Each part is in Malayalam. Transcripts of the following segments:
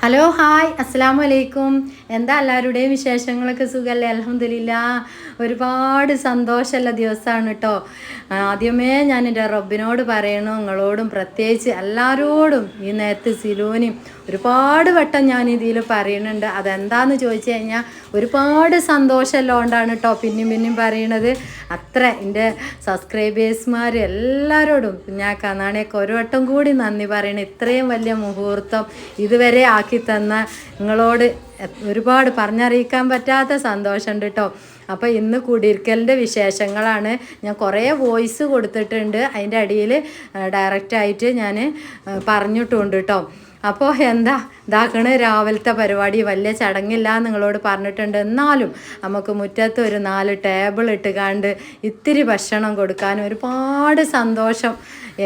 ഹലോ ഹായ് അസ്സാം വലൈക്കും എന്താ എല്ലാവരുടെയും വിശേഷങ്ങളൊക്കെ സുഖമല്ലേ അലഹമില്ല ഒരുപാട് സന്തോഷമുള്ള ദിവസമാണ് കേട്ടോ ആദ്യമേ ഞാൻ എന്റെ റബ്ബിനോട് പറയണു നിങ്ങളോടും പ്രത്യേകിച്ച് എല്ലാവരോടും ഈ നേരത്ത് സിലൂനും ഒരുപാട് വട്ടം ഞാൻ ഇതിൽ പറയുന്നുണ്ട് അതെന്താന്ന് ചോദിച്ചു കഴിഞ്ഞാൽ ഒരുപാട് സന്തോഷമുള്ളതുകൊണ്ടാണ് കേട്ടോ പിന്നെയും പിന്നെയും പറയണത്. അത്ര എന്റെ സബ്സ്ക്രൈബേഴ്സ്മാർ എല്ലാവരോടും ഞാൻ കന്നാണയൊക്കെ ഒരു വട്ടം കൂടി നന്ദി പറയണം. ഇത്രയും വലിയ മുഹൂർത്തം ഇതുവരെ ആക്കി തന്ന നിങ്ങളോട് ഒരുപാട് പറഞ്ഞറിയിക്കാൻ പറ്റാത്ത സന്തോഷമുണ്ട് കേട്ടോ അപ്പോൾ ഇന്ന് കുടിയിരിക്കലിന്റെ വിശേഷങ്ങളാണ്. ഞാൻ കുറേ വോയിസ് കൊടുത്തിട്ടുണ്ട്. അതിന്റെ അടിയിൽ ഡയറക്റ്റായിട്ട് ഞാൻ പറഞ്ഞിട്ടുണ്ട് കേട്ടോ അപ്പോൾ എന്താ ഇതാക്കണ് രാവിലത്തെ പരിപാടി. വലിയ ചടങ്ങില്ല നിങ്ങളോട് പറഞ്ഞിട്ടുണ്ട്. എന്നാലും നമുക്ക് മുറ്റത്ത് ഒരു നാല് ടേബിൾ ഇട്ട് കണ്ട് ഇത്തിരി ഭക്ഷണം കൊടുക്കാൻ ഒരുപാട് സന്തോഷം.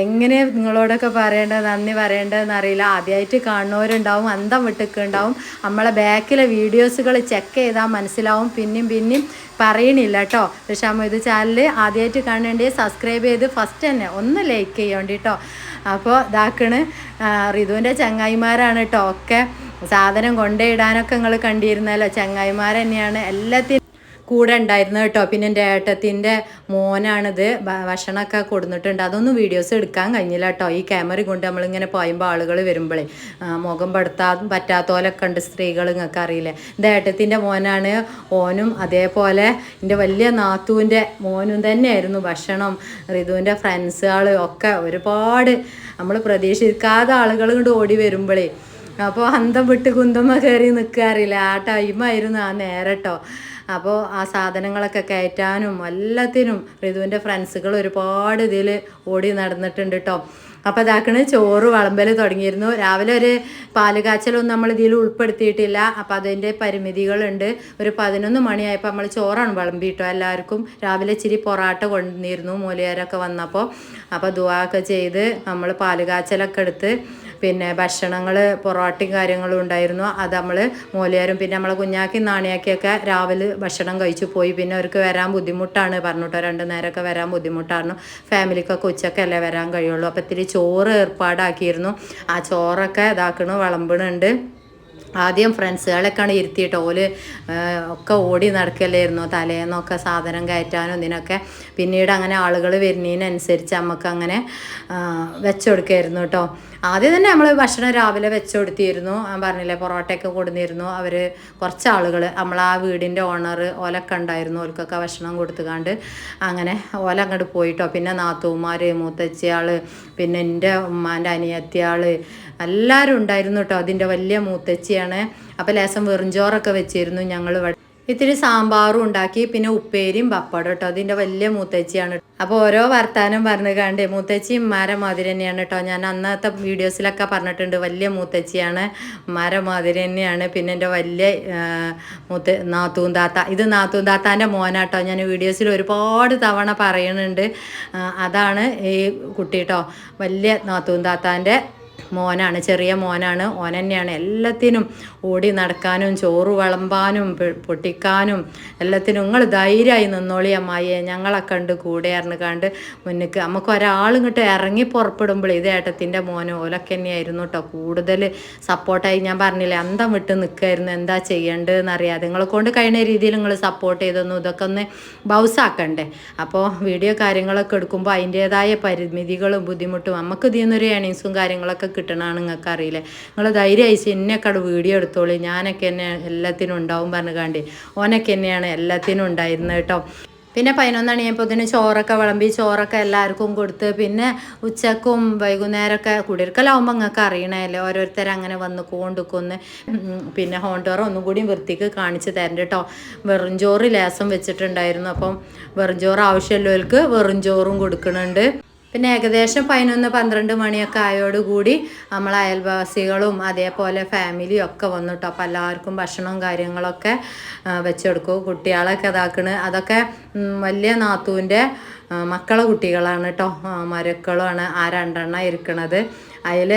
എങ്ങനെ നിങ്ങളോടൊക്കെ പറയേണ്ടത് നന്ദി പറയേണ്ടതെന്ന് അറിയില്ല. ആദ്യമായിട്ട് കാണുന്നവരുണ്ടാവും അന്തം വിട്ടിക്കുണ്ടാവും. നമ്മളെ ബാക്കിലെ വീഡിയോസുകൾ ചെക്ക് ചെയ്താൽ മനസ്സിലാവും. പിന്നെയും പിന്നെയും പറയണില്ല കേട്ടോ പക്ഷേ ഇത് ചാനൽ ആദ്യമായിട്ട് കാണേണ്ടി സബ്സ്ക്രൈബ് ചെയ്ത് ഫസ്റ്റ് തന്നെ ഒന്ന് ലൈക്ക് ചെയ്യേണ്ടി കേട്ടോ അപ്പോൾ ഇതാക്കണ് റിതുവിന്റെ ചങ്ങായിമാരാണ് കേട്ടോ ഒക്കെ സാധനം കൊണ്ടേ ഇടാനൊക്കെ നിങ്ങൾ കണ്ടിരുന്നല്ലോ. ചങ്ങായിമാർ തന്നെയാണ് എല്ലാത്തിനും കൂടെ ഉണ്ടായിരുന്നു കേട്ടോ. പിന്നെ എന്റെ ഏട്ടത്തിന്റെ മോനാണിത് ഭക്ഷണമൊക്കെ കൊടുത്തിട്ടുണ്ട് അതൊന്നും വീഡിയോസ് എടുക്കാൻ കഴിഞ്ഞില്ല കേട്ടോ. ഈ ക്യാമറ കൊണ്ട് നമ്മളിങ്ങനെ പോയുമ്പോൾ ആളുകൾ വരുമ്പോഴേ മുഖം പെടുത്താ പറ്റാത്തോലൊക്കെ ഉണ്ട് സ്ത്രീകൾ നിങ്ങൾക്ക് അറിയില്ലേ. എന്റെ ഏട്ടത്തിന്റെ മോനാണ് ഓനും അതേപോലെ എന്റെ വലിയ നാത്തുവിന്റെ മോനും തന്നെയായിരുന്നു ഭക്ഷണം. ഋതുവിന്റെ ഫ്രണ്ട്സുകൾ ഒക്കെ ഒരുപാട് നമ്മൾ പ്രതീക്ഷിക്കാതെ ആളുകൾ കൊണ്ട് ഓടി വരുമ്പോഴേ അപ്പോൾ അന്തം വിട്ട് കുന്തമ്മ കയറി നിൽക്കാറില്ല ആ ടൈമായിരുന്നു ആ നേരട്ടോ. അപ്പോൾ ആ സാധനങ്ങളൊക്കെ കയറ്റാനും എല്ലാത്തിനും ഋതുവിന്റെ ഫ്രണ്ട്സുകൾ ഒരുപാട് ഇതിൽ ഓടി നടന്നിട്ടുണ്ട് കേട്ടോ അപ്പോൾ അതാക്കണ് ചോറ് വിളമ്പൽ തുടങ്ങിയിരുന്നു. രാവിലെ ഒരു പാൽ കാച്ചലൊന്നും നമ്മൾ ഇതിൽ ഉൾപ്പെടുത്തിയിട്ടില്ല. അപ്പോൾ അതിന്റെ പരിമിതികളുണ്ട്. ഒരു പതിനൊന്ന് മണിയായപ്പോൾ നമ്മൾ ചോറാണ് വിളമ്പിയിട്ടോ എല്ലാവർക്കും. രാവിലെ ഇച്ചിരി പൊറാട്ട കൊണ്ടുവന്നിരുന്നു മൂലയാരൊക്കെ വന്നപ്പോൾ അപ്പോൾ ദുവാക്കെ ചെയ്ത് നമ്മൾ പാൽ കാച്ചലൊക്കെ എടുത്ത് പിന്നെ ഭക്ഷണങ്ങൾ പൊറോട്ടയും കാര്യങ്ങളും ഉണ്ടായിരുന്നു. അത് നമ്മൾ മൂലയാരും പിന്നെ നമ്മളെ കുഞ്ഞാക്കി നാണിയാക്കിയൊക്കെ രാവിലെ ഭക്ഷണം കഴിച്ചു പോയി. പിന്നെ അവർക്ക് വരാൻ ബുദ്ധിമുട്ടാണ് പറഞ്ഞിട്ടോ രണ്ട് നേരമൊക്കെ വരാൻ ബുദ്ധിമുട്ടായിരുന്നു. ഫാമിലിക്കൊക്കെ ഉച്ചക്കല്ലേ വരാൻ കഴിയുള്ളൂ. അപ്പോൾ ഇത്തിരി ചോറ് ഏർപ്പാടാക്കിയിരുന്നു. ആ ചോറൊക്കെ ഇതാക്കണു വിളമ്പണുണ്ട്. ആദ്യം ഫ്രണ്ട്സുകളൊക്കെയാണ് ഇരുത്തിയിട്ട് ഓൽ ഒക്കെ ഓടി നടക്കലായിരുന്നു. തലേന്നൊക്കെ സാധനം കയറ്റാനും ഇതിനൊക്കെ. പിന്നീട് അങ്ങനെ ആളുകൾ വരുന്നതിനനുസരിച്ച് നമുക്ക് അങ്ങനെ വെച്ചു വെച്ചുകൊടുക്കായിരുന്നു കേട്ടോ ആദ്യം തന്നെ നമ്മൾ ഭക്ഷണം രാവിലെ വെച്ചുകൊടുത്തിരുന്നു ഞാൻ പറഞ്ഞില്ലേ പൊറോട്ടയൊക്കെ കൊടുന്നിരുന്നു. അവർ കുറച്ച് ആളുകൾ നമ്മൾ ആ വീടിന്റെ ഓണർ ഓലൊക്കെ ഉണ്ടായിരുന്നു. ഓൽക്കൊക്കെ ഭക്ഷണം കൊടുത്തുകാണ്ട് അങ്ങനെ ഓല അങ്ങോട്ട് പോയിട്ടോ. പിന്നെ നാത്തൂമാർ മൂത്തച്ചിയാൾ പിന്നെ എന്റെ ഉമ്മാന്റെ അനിയത്തിയാൾ എല്ലാവരും ഉണ്ടായിരുന്നു കേട്ടോ. അതിന്റെ വലിയ മൂത്തച്ചിയാണ്. അപ്പോൾ ലേസം വെറുംചോറൊക്കെ വെച്ചിരുന്നു ഞങ്ങൾ ഇത്തിരി സാമ്പാറും ഉണ്ടാക്കി പിന്നെ ഉപ്പേരിയും പപ്പടം കേട്ടോ. അതിന്റെ വലിയ മൂത്തച്ചിയാണ്. അപ്പോൾ ഓരോ വർത്താനം പറഞ്ഞു കണ്ട് മൂത്തച്ചി ഉമ്മാരെ മാതിരി തന്നെയാണ് കേട്ടോ. ഞാൻ അന്നത്തെ വീഡിയോസിലൊക്കെ പറഞ്ഞിട്ടുണ്ട് വലിയ മൂത്തച്ചിയാണ് ഉമ്മാരെ മാതിരി തന്നെയാണ്. പിന്നെ എന്റെ വലിയ മൂത്ത നാത്തൂൻ താത്ത. ഇത് നാത്തൂൻ താത്താന്റെ മോനാട്ടോ ഞാൻ വീഡിയോസിൽ ഒരുപാട് തവണ പറയുന്നുണ്ട് അതാണ് ഈ കുട്ടി കേട്ടോ. വലിയ നാത്തൂൻ താത്താന്റെ മോനാണ് ചെറിയ മോനാണ് ഓൻ തന്നെയാണ് എല്ലാത്തിനും ഓടി നടക്കാനും ചോറ് വിളമ്പാനും പൊട്ടിക്കാനും എല്ലാത്തിനും നിങ്ങൾ ധൈര്യമായി നിന്നോളി അമ്മായിയെ. ഞങ്ങളെ കണ്ട് കൂടെ അറിഞ്ഞ് കണ്ട് മുന്നിക്ക്. നമുക്ക് ഒരാളിങ്ങോട്ട് ഇറങ്ങി പുറപ്പെടുമ്പോൾ ഇത് ഏട്ടത്തിന്റെ മോനും ഓലൊക്കെ തന്നെയായിരുന്നു കേട്ടോ. കൂടുതൽ സപ്പോർട്ടായി ഞാൻ പറഞ്ഞില്ലേ അന്തം വിട്ട് നിൽക്കായിരുന്നു എന്താ ചെയ്യേണ്ടതെന്ന് അറിയാതെ. നിങ്ങളെ കൊണ്ട് കഴിയുന്ന രീതിയിൽ നിങ്ങൾ സപ്പോർട്ട് ചെയ്തൊന്നും ഇതൊക്കെ ഒന്ന് ബൗസാക്കണ്ടേ അപ്പോൾ വീഡിയോ കാര്യങ്ങളൊക്കെ എടുക്കുമ്പോൾ അതിന്റേതായ പരിമിതികളും ബുദ്ധിമുട്ടും നമുക്ക് ഇതിൽ നിന്നൊരു ഏണിങ്സും കാര്യങ്ങളൊക്കെ കിട്ടണമെന്ന് നിങ്ങൾക്ക് അറിയില്ലേ നിങ്ങൾ ധൈര്യമായി എന്നെയൊക്കെ വീഡിയോ വീഡിയോ എടുത്തോളി ഞാനൊക്കെ എന്നെ എല്ലാത്തിനും ഉണ്ടാവും പറഞ്ഞു കാണ്ടി. ഓനൊക്കെ തന്നെയാണ് എല്ലാത്തിനും ഉണ്ടായിരുന്നത് കേട്ടോ. പിന്നെ പതിനൊന്ന് മണിയപ്പോൾ ഇതിന് ചോറൊക്കെ വിളമ്പി ചോറൊക്കെ എല്ലാവർക്കും കൊടുത്ത് പിന്നെ ഉച്ചക്കും വൈകുന്നേരമൊക്കെ കുടിയിരിക്കലാവുമ്പോൾ നിങ്ങൾക്ക് അറിയണമല്ലേ ഓരോരുത്തർ അങ്ങനെ വന്ന് കൊണ്ടുക്കൊന്ന് പിന്നെ ഹോം ഒന്നും കൂടി വൃത്തിക്ക് കാണിച്ച് തരണ്ട കേട്ടോ. വെറും ചോറ് ലേസം വെച്ചിട്ടുണ്ടായിരുന്നു. അപ്പം വെറും ചോറ് ആവശ്യമുള്ളവർക്ക് വെറും ചോറും കൊടുക്കുന്നുണ്ട് പിന്നെ ഏകദേശം പതിനൊന്ന് പന്ത്രണ്ട് മണിയൊക്കെ ആയോടുകൂടി നമ്മൾ അയൽവാസികളും അതേപോലെ ഫാമിലിയും ഒക്കെ വന്നിട്ടോ. അപ്പോൾ എല്ലാവർക്കും ഭക്ഷണവും കാര്യങ്ങളൊക്കെ ആ, വെച്ചെടുക്കും. കുട്ടികളൊക്കെ ഇതാക്കണ്. അതൊക്കെ വലിയ നാത്തൂന്റെ മക്കളെ കുട്ടികളാണ് കേട്ടോ മരക്കളുമാണ് ആ രണ്ടെണ്ണം ഇരിക്കണത്. അതിൽ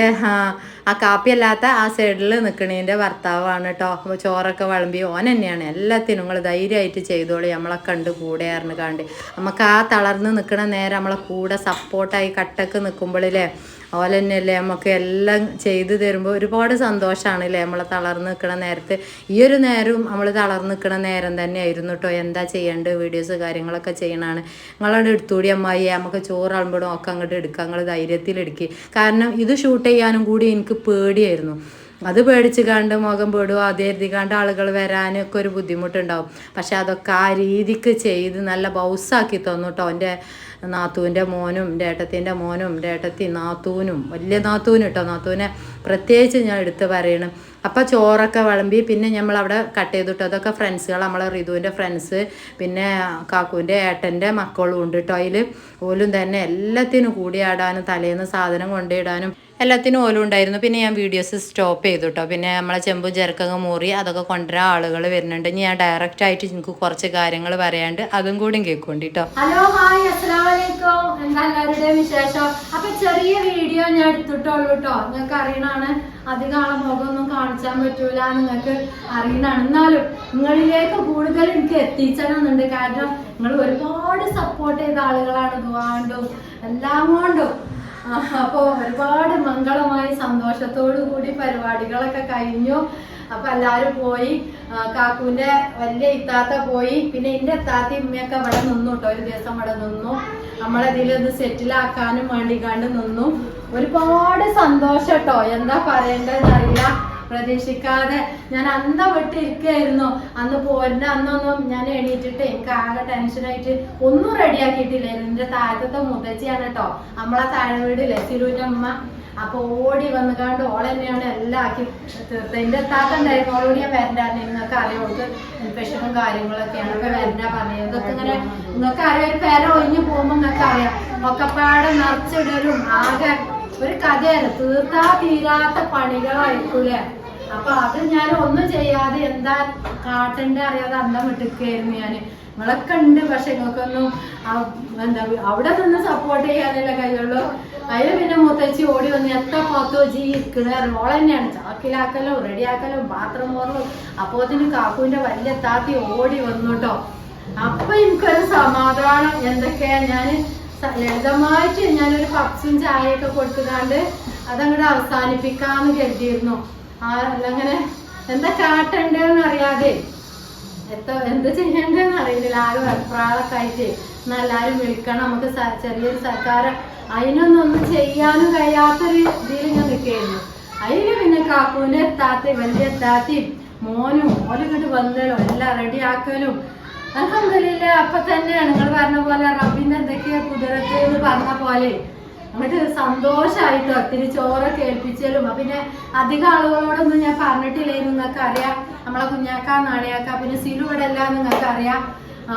ആ കാപ്പിയല്ലാത്ത ആ സൈഡിൽ നിൽക്കണേന്റെ ഭർത്താവാണ് കേട്ടോ അപ്പോൾ ചോറൊക്കെ വിളമ്പി ഓൻ തന്നെയാണ്. എല്ലാത്തിനും നിങ്ങൾ ധൈര്യമായിട്ട് ചെയ്തോളി. നമ്മളെ കണ്ട് കൂടെ ആയിരുന്നു കണ്ട്. നമുക്ക് ആ തളർന്ന് നിൽക്കണ നേരം നമ്മളെ കൂടെ സപ്പോർട്ടായി കട്ടക്ക് നിൽക്കുമ്പോഴില്ലേ അതുപോലെ തന്നെയല്ലേ നമുക്ക് എല്ലാം ചെയ്തു തരുമ്പോൾ ഒരുപാട് സന്തോഷമാണ് അല്ലേ നമ്മൾ തളർന്ന് നിൽക്കുന്ന നേരത്ത്. ഈ ഒരു നേരവും നമ്മൾ തളർന്ന് നിൽക്കുന്ന നേരം തന്നെ ആയിരുന്നു കേട്ടോ എന്താ ചെയ്യേണ്ടത്? വീഡിയോസ് കാര്യങ്ങളൊക്കെ ചെയ്യണതാണ്. നിങ്ങളവിടെ എടുത്തുകൂടി അമ്മായി. നമുക്ക് ചോറാകുമ്പോഴും ഒക്കെ അങ്ങോട്ട് എടുക്കുക നിങ്ങൾ ധൈര്യത്തിൽ എടുക്കുക കാരണം ഇത് ഷൂട്ട് ചെയ്യാനും കൂടി എനിക്ക് പേടിയായിരുന്നു. അത് പേടിച്ച് കണ്ട് മുഖം പേടുക അത് എഴുതി കണ്ട് ആളുകൾ വരാനൊക്കെ ഒരു ബുദ്ധിമുട്ടുണ്ടാവും. പക്ഷെ അതൊക്കെ ആ രീതിക്ക് ചെയ്ത് നല്ല ബൗസാക്കി തന്നു കേട്ടോ എന്റെ നാത്തൂന്റെ മോനും ഡേട്ടത്തിന്റെ മോനും ഡേട്ടത്തി നാത്തൂനും വലിയ നാത്തൂനും കേട്ടോ നാത്തൂനെ പ്രത്യേകിച്ച് ഞാൻ എടുത്ത് പറയണം. അപ്പം ചോറൊക്കെ വിളമ്പി പിന്നെ നമ്മൾ അവിടെ കട്ട് ചെയ്തിട്ടോ അതൊക്കെ ഫ്രണ്ട്സുകൾ നമ്മളെ റിതുവിന്റെ ഫ്രണ്ട്സ് പിന്നെ കാക്കുവിന്റെ ഏട്ടന്റെ മക്കളും ഉണ്ട് കേട്ടോ അതിൽ പോലും തന്നെ എല്ലാത്തിനും കൂടിയാടാനും തലേന്ന് സാധനം കൊണ്ടിടാനും എല്ലാത്തിനും ഓലും ഉണ്ടായിരുന്നു. പിന്നെ ഞാൻ വീഡിയോസ് സ്റ്റോപ്പ് ചെയ്തു കേട്ടോ പിന്നെ നമ്മളെ ചെമ്പും ചെറുക്കങ്ങ് മൂറി അതൊക്കെ കൊണ്ടുവരാൻ ആളുകൾ വരുന്നുണ്ട്. ഞാൻ ഡയറക്റ്റ് ആയിട്ട് എനിക്ക് കുറച്ച് കാര്യങ്ങൾ പറയാണ്ട് അതും കൂടി കേൾക്കൊണ്ട് കേട്ടോ ഹലോ ഹായ് അസ്സലാമലൈക്കും വിശേഷം? അപ്പൊ ചെറിയ വീഡിയോ ഞാൻ എടുത്തിട്ടുള്ളൂ കേട്ടോ നിങ്ങൾക്ക് അറിയണാണ് അധികം ആളെ മുഖമൊന്നും കാണിച്ചാൻ പറ്റൂല നിങ്ങൾക്ക് അറിയണാണ് എന്നാലും നിങ്ങളിലേക്ക് കൂടുതൽ എനിക്ക് എത്തിച്ചണമെന്നുണ്ട് കാരണം നിങ്ങൾ ഒരുപാട് സപ്പോർട്ട് ചെയ്ത ആളുകളാണ് ഇതുകൊണ്ടും എല്ലാം കൊണ്ടും. അപ്പോൾ ഒരുപാട് മംഗളമായി സന്തോഷത്തോടു കൂടി പരിപാടികളൊക്കെ കഴിഞ്ഞു. അപ്പൊ എല്ലാരും പോയി. കാക്കുവിന്റെ വലിയ ഇത്താത്ത പോയി. പിന്നെ എന്റെ ഇത്താത്ത ഇമ്മയൊക്കെ അവിടെ നിന്നു കേട്ടോ ഒരു ദിവസം അവിടെ നിന്നു. നമ്മളതിലൊന്ന് സെറ്റിലാക്കാനും വേണ്ടിക്കാണ്ട് നിന്നു. ഒരുപാട് സന്തോഷം കേട്ടോ എന്താ പറയേണ്ടതെന്ന് അറിയില്ല പ്രതീക്ഷിക്കാതെ ഞാൻ അന്ത വിട്ടിരിക്കായിരുന്നു അന്ന് പോരുന്ന അന്നൊന്നും ഞാൻ എണീറ്റിട്ട് എനിക്ക് ആകെ ടെൻഷനായിട്ട് ഒന്നും റെഡിയാക്കിയിട്ടില്ലായിരുന്നു എന്റെ താഴത്തെ മുതച്ചിയാണ് കേട്ടോ നമ്മളെ താഴെ വീടില്ലേ സിരുവിന്റെ അമ്മ. അപ്പൊ ഓടി വന്നുകാണ്ട് ഓളെന്നെയാണ് എല്ലാം ആക്കി തീർത്തത്. എന്റെ താത്തണ്ടായിരുന്നു ഓളോട് ഞാൻ വരണ്ടായിരുന്നു. നിങ്ങൾക്ക് അറിയാം ഇൻഫെക്ഷനും കാര്യങ്ങളൊക്കെയാണ്. ഒക്കെ വരണ്ട പറഞ്ഞത്. ഇതൊക്കെ ഇങ്ങനെ നിങ്ങൾക്ക് അറിയാം ഒരു പേര ഒഴിഞ്ഞു പോകുമ്പോ നിങ്ങൾക്ക് അറിയാം. ഒക്കെപ്പാടെ നിറച്ചിടലും ആകെ ഒരു കഥയാണ് തീർത്താ തീരാത്ത പണികളായിരിക്കൂലേ അപ്പൊ അത് ഞാൻ ഒന്നും ചെയ്യാതെ എന്താ കാട്ടണ്ട അറിയാതെ അന്തം വിട്ടിരിക്കുകയായിരുന്നു ഞാൻ. നിങ്ങളൊക്കെ ഉണ്ട് പക്ഷെ നിങ്ങൾക്കൊന്നും എന്താ അവിടെ നിന്ന് സപ്പോർട്ട് ചെയ്യാനല്ല കഴിയുള്ളൂ. അതിന് പിന്നെ മുത്തച്ചി ഓടി വന്ന് എത്ര പോത്തോ ജി ഇരിക്കണ? റോൾ തന്നെയാണ്. ചാക്കിലാക്കലോ റെഡിയാക്കലോ പാത്രം മോറലും. അപ്പോത്തിന് കാക്കുവിന്റെ വലിയ താത്തി ഓടി വന്നു കേട്ടോ അപ്പൊ എനിക്കൊരു സമാധാനം. എന്തൊക്കെയാ? ഞാൻ ലളിതമായിട്ട് ഞാനൊരു പപ്സും ചായയൊക്കെ കൊടുത്തുകാണ്ട് അതങ്ങോട്ട് അവസാനിപ്പിക്കാന്ന് കരുതിയിരുന്നു. അങ്ങനെ എന്താ കാട്ടണ്ടെന്ന് അറിയാതെ. എത്ര എന്ത് ചെയ്യണ്ടെന്ന് അറിയില്ല. ആകെ വെപ്രാളൊക്കെ ആയിട്ട് എല്ലാരും വിളിക്കണം. നമുക്ക് ചെറിയൊരു സർക്കാർ അതിനൊന്നും ഒന്നും ചെയ്യാനും കഴിയാത്തൊരു ഇതിൽ ഞാൻ നിൽക്കുകയായിരുന്നു. അതിന് പിന്നെ കാക്കൂന്റെ എത്താത്ത വലിയ എത്താത്തി മോനും ഓലിങ്ങോട്ട് വന്നലും എല്ലാം റെഡിയാക്കലും ഇല്ല അപ്പൊ തന്നെയാണ്. നിങ്ങൾ പറഞ്ഞ പോലെ റബിന്റെ എന്തൊക്കെയാ കുതിരത്ത് എന്ന് പറഞ്ഞ പോലെ. അങ്ങോട്ട് സന്തോഷമായിട്ടോ ഒത്തിരി ചോറൊക്കെ ഏൽപ്പിച്ചാലും പിന്നെ അധികം ആളുകളോടൊന്നും ഞാൻ പറഞ്ഞിട്ടില്ലായിരുന്നു നിങ്ങൾക്ക് അറിയാം. നമ്മളെ കുഞ്ഞാക്ക നാളിയാക്ക പിന്നെ സിലു ഇവിടെ എല്ലാം നിങ്ങൾക്ക് അറിയാം.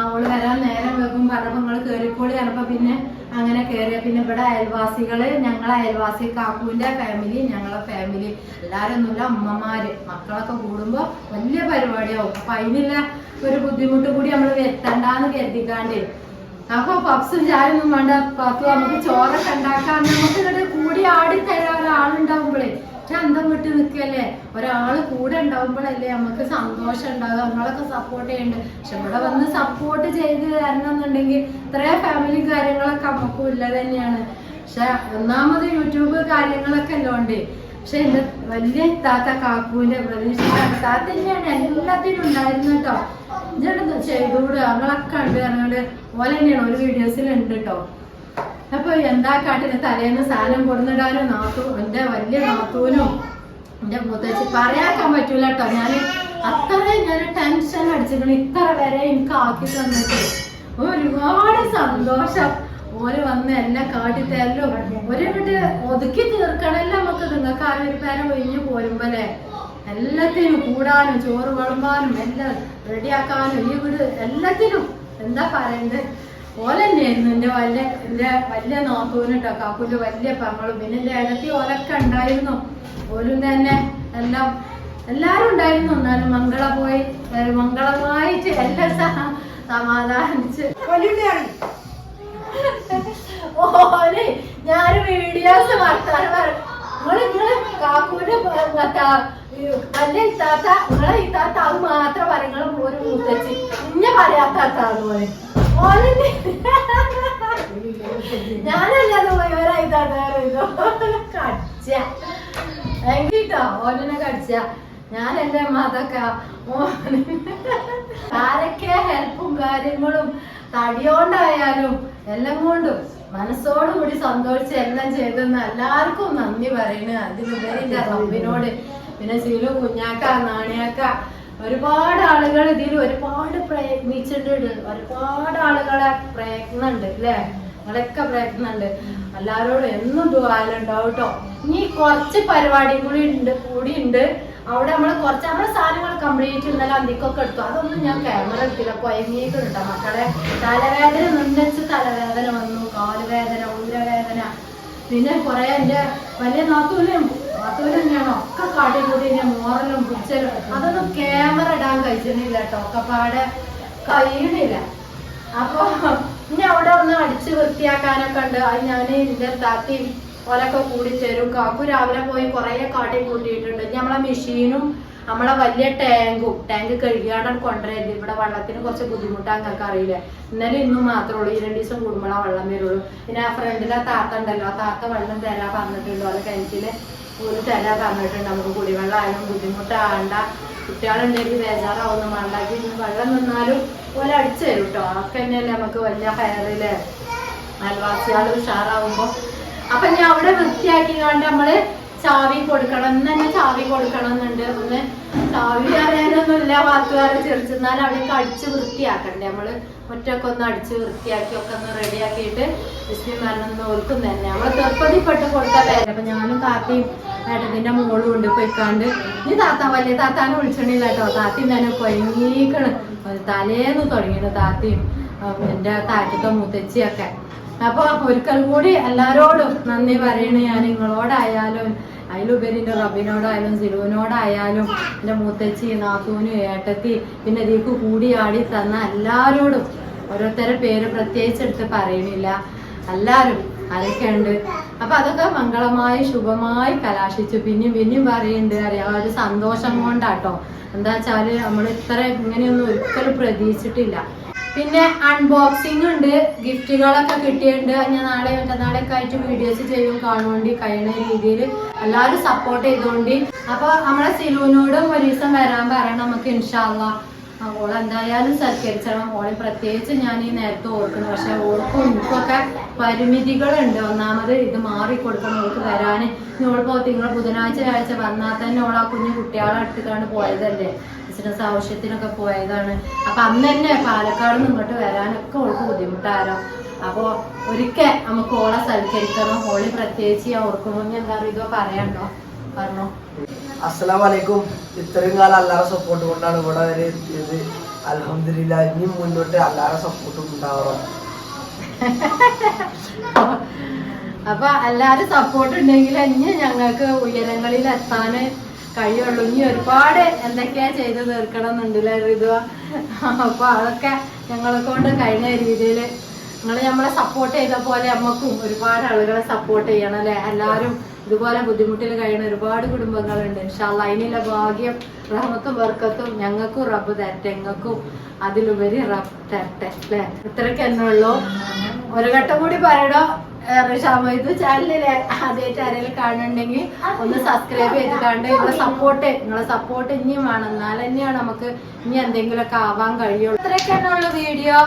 അവൾ വരാൻ നേരം വെക്കും പറഞ്ഞപ്പോ നിങ്ങൾ കയറിക്കോളി പറഞ്ഞപ്പോ പിന്നെ അങ്ങനെ കയറിയ പിന്നെ ഇവിടെ അയൽവാസികൾ ഞങ്ങളെ അയൽവാസി കാക്കുവിന്റെ ഫാമിലി ഞങ്ങളെ ഫാമിലി എല്ലാരും ഒന്നുമില്ല അമ്മമാര്. മക്കളൊക്കെ കൂടുമ്പോൾ വലിയ പരിപാടിയാവും. അപ്പൊ അതിനുള്ള ഒരു ബുദ്ധിമുട്ട് കൂടി നമ്മൾ വരുത്തണ്ടെന്ന് കരുതിക്കാണ്ടേ അപ്പൊ പപ്സും ചായൊന്നും വേണ്ട. പപ്പു നമുക്ക് ചോറൊക്കെ ഉണ്ടാക്കാൻ നമുക്ക് ഇവിടെ കൂടി ആടി തരാൻ ഒരാളുണ്ടാവുമ്പോഴേ അന്തം വിട്ട് നിൽക്കല്ലേ ഒരാൾ കൂടെ ഉണ്ടാവുമ്പോഴല്ലേ നമുക്ക് സന്തോഷം ഉണ്ടാവും നമ്മളൊക്കെ സപ്പോർട്ട് ചെയ്യുന്നുണ്ട് പക്ഷെ ഇവിടെ വന്ന് സപ്പോർട്ട് ചെയ്ത് തരണം എന്നുണ്ടെങ്കിൽ ഇത്രയും ഫാമിലി കാര്യങ്ങളൊക്കെ നമുക്കും ഇല്ല തന്നെയാണ്. പക്ഷെ ഒന്നാമത് യൂട്യൂബ് കാര്യങ്ങളൊക്കെ ഉള്ളതുകൊണ്ട് പക്ഷെ എന്റെ വലിയ താത്ത കാക്കുവിന്റെ താത്ത തന്നെയാണ് എല്ലാത്തിനും ഉണ്ടായിരുന്നു കേട്ടോ. ഇതൊക്കെ ചെയ്തോട്? അങ്ങളൊക്കെ ഉണ്ട് പറഞ്ഞോണ്ട് ഓല തന്നെയാണ് ഒരു വീഡിയോസിലുണ്ട് കേട്ടോ. അപ്പൊ എന്താ കാട്ടിന് തലേന്ന് സാധനം കൊടുന്നിടാനും നാത്തു എന്റെ വലിയ നാത്തൂനും എന്റെ മുത്തച്ഛി പറയാക്കാൻ പറ്റൂല കേട്ടോ. ഞാൻ അത്രയും ഞാൻ ടെൻഷൻ അടിച്ചിട്ടുണ്ട് ഇത്ര വരെ എനിക്ക് ആക്കി തന്നിട്ട് ഒരുപാട് സന്തോഷം. ഓര് വന്ന് എന്നെ കാട്ടിത്തരലും ഒരു വീട്ട് ഒതുക്കി തീർക്കണല്ലോ. നിങ്ങൾക്ക് ആ ഒരു പേരെ ഒഴിഞ്ഞു പോരുമ്പോലേ എല്ലാത്തിനും കൂടാനും ചോറ് വിളമ്പാനും എല്ലാം റെഡിയാക്കാനും ഈ വീട് എല്ലാത്തിനും എന്താ പറയുന്നത്? ഓലെ തന്നെയായിരുന്നു എന്റെ വലിയ എന്റെ വലിയ നോക്കൂനിട്ടോ കാക്കൂന്റെ വലിയ പങ്ങളും പിന്നെ എന്റെ ഇടത്തി ഓലൊക്കെ ഉണ്ടായിരുന്നു. ഓലും തന്നെ എല്ലാം എല്ലാരും ഉണ്ടായിരുന്നു. എന്നാലും മംഗള പോയി മംഗളമായിട്ട് എല്ലാം സഹ- സമാധാനിച്ച്. ഓലെ ഞാൻ വീഡിയോസ് വർത്താനം പറയും നിങ്ങൾ നിങ്ങൾ കാക്കൂന്റെ ഇത്താത്ത നിങ്ങളെ ഇത്താത്ത അത് മാത്രം പറയുന്നത് ഒരു മുത്തച്ഛി ഇന്നെ പറയാത്ത പോലെ ഓനെ ഞാനല്ലാതെ തന്നാറില്ലോ കടിച്ച. എങ്കിട്ടോ ഓനെ കടിച്ച. ഞാൻ മതൊക്കെ ആരൊക്കെ ഹെൽപ്പും കാര്യങ്ങളും തടിയോണ്ടായാലും എല്ലാം കൊണ്ടും മനസ്സോടുകൂടി സന്തോഷിച്ച് എല്ലാം ചെയ്തെന്ന് എല്ലാവർക്കും നന്ദി പറയണ് അതിലുപരി എന്റെ റബ്ബിനോട്. പിന്നെ സിലു കുഞ്ഞാക്ക നാണിയാക്ക ഒരുപാട് ആളുകൾ ഇതിൽ ഒരുപാട് പ്രയത്നിച്ചിട്ടുണ്ട്. ഒരുപാട് ആളുകളെ പ്രയത്നമുണ്ട് അല്ലേ? നിങ്ങളൊക്കെ പ്രയത്നമുണ്ട്. എല്ലാവരോടും എന്നും ദുബായിലുണ്ടാവും കേട്ടോ ഇനി കുറച്ച് പരിപാടിയും കൂടി ഉണ്ട് കൂടി ഉണ്ട്. അവിടെ നമ്മൾ കുറച്ച് നമ്മുടെ സാധനങ്ങൾ കംപ്ലീറ്റ് ഇന്നലെ അന്തിക്കൊക്കെ എടുത്തു. അതൊന്നും ഞാൻ ക്യാമറ എടുത്തില്ല. കൊയങ്ങിയിട്ടുണ്ട് മക്കളെ തലവേദന നിന്നച്ച് തലവേദന വന്നു. കാലുവേദന ഊരവേദന പിന്നെ കുറെ എന്റെ വലിയ നാത്തൂനും നാത്തൂനും തന്നെയാണ് ഒക്കെ കാട്ടി കൂടി ഞാൻ മോറലും പിടിച്ചലും. അതൊന്നും ക്യാമറ ഇടാൻ കഴിച്ചിരുന്നില്ല കേട്ടോ ഒക്കെ പാടെ കഴിയണില്ല അപ്പൊ ഇനി അവിടെ ഒന്ന് അടിച്ച് വൃത്തിയാക്കാനൊക്കെ ഉണ്ട്. അത് ഞാൻ എന്റെ താത്തയും ഓലൊക്കെ കൂടി തരും കാക്കു രാവിലെ പോയി കുറേ കാട്ടി കൂട്ടിയിട്ടുണ്ട്. നമ്മളെ മെഷീനും നമ്മളെ വലിയ ടാങ്കും ടാങ്ക് കഴുകിയാണ് കൊണ്ടുവരരുത് ഇവിടെ വെള്ളത്തിന് കുറച്ച് ബുദ്ധിമുട്ടാണ് നിങ്ങൾക്ക് അറിയില്ല. ഇന്നലെ ഇന്നും മാത്രമേ ഉള്ളൂ. ഈ രണ്ട് ദിവസം കൂടുമ്പോഴാ വെള്ളം വരുള്ളൂ. പിന്നെ ആ ഫ്രണ്ടിലെ താത്ത ഉണ്ടല്ലോ. ആ താത്ത വെള്ളം തരാ പറഞ്ഞിട്ടുണ്ട്. ഓലെ കിണറ്റിൽ ഒരു തരാ പറഞ്ഞിട്ടുണ്ട്. നമുക്ക് കുടിവെള്ളം ആയാലും ബുദ്ധിമുട്ടാണ്ട. കുട്ടികളുണ്ടെങ്കിൽ ബേജാറാവുന്ന വേണ്ടാക്കി വെള്ളം നിന്നാലും ഓല അടിച്ചു തരും കേട്ടോ അതൊക്കെ തന്നെയല്ലേ നമുക്ക് വലിയ ഹയറിൽ അയൽവാസികൾ ഉഷാറാവുമ്പോ അപ്പൊ ഞാൻ അവിടെ വൃത്തിയാക്കി കണ്ട് നമ്മൾ ചാവി കൊടുക്കണം. ഇന്ന് തന്നെ ചാവി കൊടുക്കണം എന്നുണ്ട് ഒന്ന് ചാവി അറിയാനൊന്നുമില്ല വാക്കുകാരെ ചെറിച്ചെന്നാൽ അവിടേക്ക് അടിച്ച് വൃത്തിയാക്കണ്ടേ നമ്മൾ? ഒറ്റക്കെ ഒന്ന് അടിച്ച് വൃത്തിയാക്കി ഒക്കെ ഒന്ന് റെഡിയാക്കിയിട്ട് വിസ്മി മരണം ഓർക്കും തന്നെ. നമ്മൾ തെർപ്പതിപ്പെട്ട് കൊടുത്താൽ പേരെ. അപ്പൊ ഞാനും താത്തയും ഏട്ടത്തിന്റെ മോളും ഉണ്ട് പൊയ്ക്കാണ്ട്. ഇനി താത്ത വലിയ താത്താനെ വിളിച്ചിട്ടില്ല കേട്ടോ. താത്തയും തന്നെ കൊയങ്ങീക്കണ്. തലേന്ന് തുടങ്ങിയിട്ട് താത്തയും എന്റെ താറ്റത്തെ മുത്തച്ചിയൊക്കെ. അപ്പൊ ഒരിക്കൽ കൂടി എല്ലാരോടും നന്ദി പറയണ. ഞാൻ നിങ്ങളോടായാലും അതിലുപരി എന്റെ റബിനോടായാലും സിലുവിനോടായാലും എന്റെ മുത്തച്ചി നാത്തൂനും ഏട്ടത്തി പിന്നെ ഇതിക്ക് കൂടിയാടി തന്ന എല്ലാരോടും ഓരോരുത്തരുടെ പേര് പ്രത്യേകിച്ച് എടുത്ത് പറയണില്ല. എല്ലാരും അതൊക്കെയുണ്ട് അപ്പൊ അതൊക്കെ മംഗളമായി ശുഭമായി കലാശിച്ചു. പിന്നെയും പിന്നെയും പറയുന്നുണ്ട് അറിയാം ഒരു സന്തോഷം കൊണ്ടാട്ടോ. എന്താ വെച്ചാൽ നമ്മൾ ഇത്ര ഇങ്ങനെയൊന്നും ഒരിക്കലും പ്രതീക്ഷിച്ചിട്ടില്ല. പിന്നെ അൺബോക്സിംഗ് ഉണ്ട്. ഗിഫ്റ്റുകളൊക്കെ കിട്ടിയിട്ടുണ്ട്. ഞാൻ നാളെ മറ്റന്നാളൊക്കെ ആയിട്ട് വീഡിയോസ് ചെയ്യും. കാണുവേണ്ടി കഴിയുന്ന രീതിയിൽ എല്ലാവരും സപ്പോർട്ട് ചെയ്തുകൊണ്ട് അപ്പൊ നമ്മളെ സിലുവിനോടും ഒരു ദിവസം വരാൻ പറയണം നമുക്ക് ഇൻഷാല്ല ഓൾ എന്തായാലും സൽക്കരിച്ചണം. ഓളെ പ്രത്യേകിച്ച് ഞാൻ ഈ നേരത്തെ ഓർക്കുന്നു. പക്ഷെ ഓൾക്കും എനിക്കൊക്കെ പരിമിതികളുണ്ട്. ഒന്നാമത് ഇത് മാറി കൊടുക്കണം ഓൾക്ക് വരാൻ ഇനി ഓൾ തിങ്കൾ ബുധനാഴ്ച ആഴ്ച വന്നാൽ തന്നെ ഓൾ ആ കുഞ്ഞു കുട്ടികളെ എടുത്തിട്ടാണ് പോയതല്ലേ. ബിസിനസ് ആവശ്യത്തിനൊക്കെ പോയതാണ്. അപ്പൊ അന്ന് തന്നെ പാലക്കാട് നിന്ന് ഇങ്ങോട്ട് വരാനൊക്കെ ഓൾക്ക് ബുദ്ധിമുട്ടാരോ അപ്പൊ ഒരിക്കൽ നമുക്ക് ഓളെ സൽക്കരിക്കണം. ഓളി പ്രത്യേകിച്ച് ഞാൻ ഓർക്കുമ്പോൾ എന്താ പറയുക പറയാണ്ടോ പറഞ്ഞോ. അസ്സലാം വലൈക്കും ഇത്രയും കാലം അല്ലാതെ സപ്പോർട്ട് കൊണ്ടാണ് ഇവിടെ വരെ എത്തിയത്. അലഹമില്ല ഇനി മുന്നോട്ട് അല്ലാതെ സപ്പോർട്ടും ഉണ്ടാവണം. അപ്പൊ എല്ലാരും സപ്പോർട്ട് ഉണ്ടെങ്കിൽ ഇനി ഞങ്ങൾക്ക് ഉയരങ്ങളിൽ എത്താന് കഴിയുള്ളൂ. ഇനി ഒരുപാട് എന്തൊക്കെയാ ചെയ്ത് തീർക്കണം എന്നുണ്ടല്ലേ ഋതുവ അപ്പൊ അതൊക്കെ ഞങ്ങളെ കൊണ്ട് കഴിഞ്ഞ രീതിയിൽ നിങ്ങൾ നമ്മളെ സപ്പോർട്ട് ചെയ്ത പോലെ നമ്മക്കും ഒരുപാട് ആളുകളെ സപ്പോർട്ട് ചെയ്യണം അല്ലെ? എല്ലാവരും ഇതുപോലെ ബുദ്ധിമുട്ടിൽ കഴിയുന്ന ഒരുപാട് കുടുംബങ്ങളുണ്ട്. ഇൻഷാല്ല അതിനുള്ള ഭാഗ്യം റഹ്മത്തും വർക്കത്തും ഞങ്ങൾക്കും റബ്ബ് തരട്ടെ. ഞങ്ങൾക്കും അതിലുപരി റബ്ബ് തരട്ടെ. അല്ലെ? ഇത്രയ്ക്ക് തന്നെ ഒരു ഘട്ടം കൂടി പറയണോ ഷാമത് ചാനലിൽ ആദ്യമായിട്ട് ആരെങ്കിലും കാണുന്നുണ്ടെങ്കിൽ ഒന്ന് സബ്സ്ക്രൈബ് ചെയ്ത് കണ്ട് നിങ്ങളെ സപ്പോർട്ട് നിങ്ങളെ സപ്പോർട്ട് ഇനിയും വേണം. എന്നാൽ തന്നെയാണ് നമുക്ക് ഇനി എന്തെങ്കിലുമൊക്കെ ആവാൻ കഴിയുള്ളൂ. ഇത്രയൊക്കെ ഉള്ള വീഡിയോ.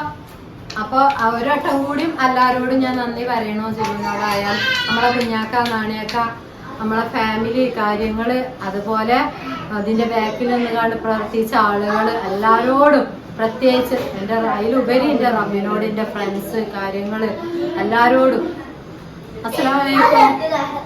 അപ്പൊ ഒരട്ടം കൂടിയും എല്ലാവരോടും ഞാൻ നന്ദി പറയണോ? ചെയ്യുന്നവരായാൽ നമ്മളെ കുഞ്ഞാക്ക നാണിയാക്ക നമ്മളെ ഫാമിലി കാര്യങ്ങൾ അതുപോലെ അതിന്റെ ബാക്കിൽ നിന്ന് കണ്ട് പ്രവർത്തിച്ച ആളുകൾ എല്ലാവരോടും പ്രത്യേകിച്ച് എന്റെ അതിലുപരി എന്റെ റബിനോട് എന്റെ ഫ്രണ്ട്സ് കാര്യങ്ങൾ എല്ലാവരോടും അസ്സലാമലൈക്കും